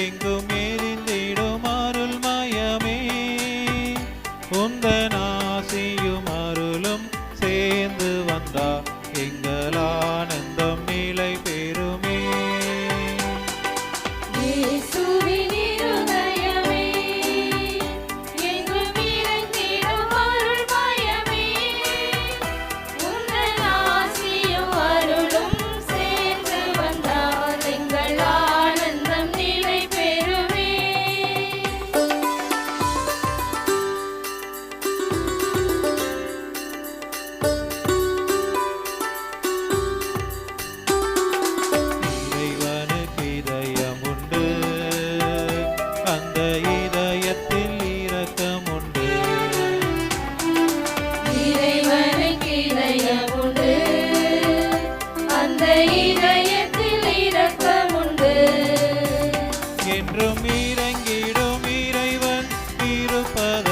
எங்குமே அந்த இதயத்தில் இரக்கமுண்டு. இறைவனுக்கு இதயமுண்டு. அந்த இதயத்தில் இரக்கமுண்டு. என்றும் இறங்கிடும் இறைவன் இருப்பது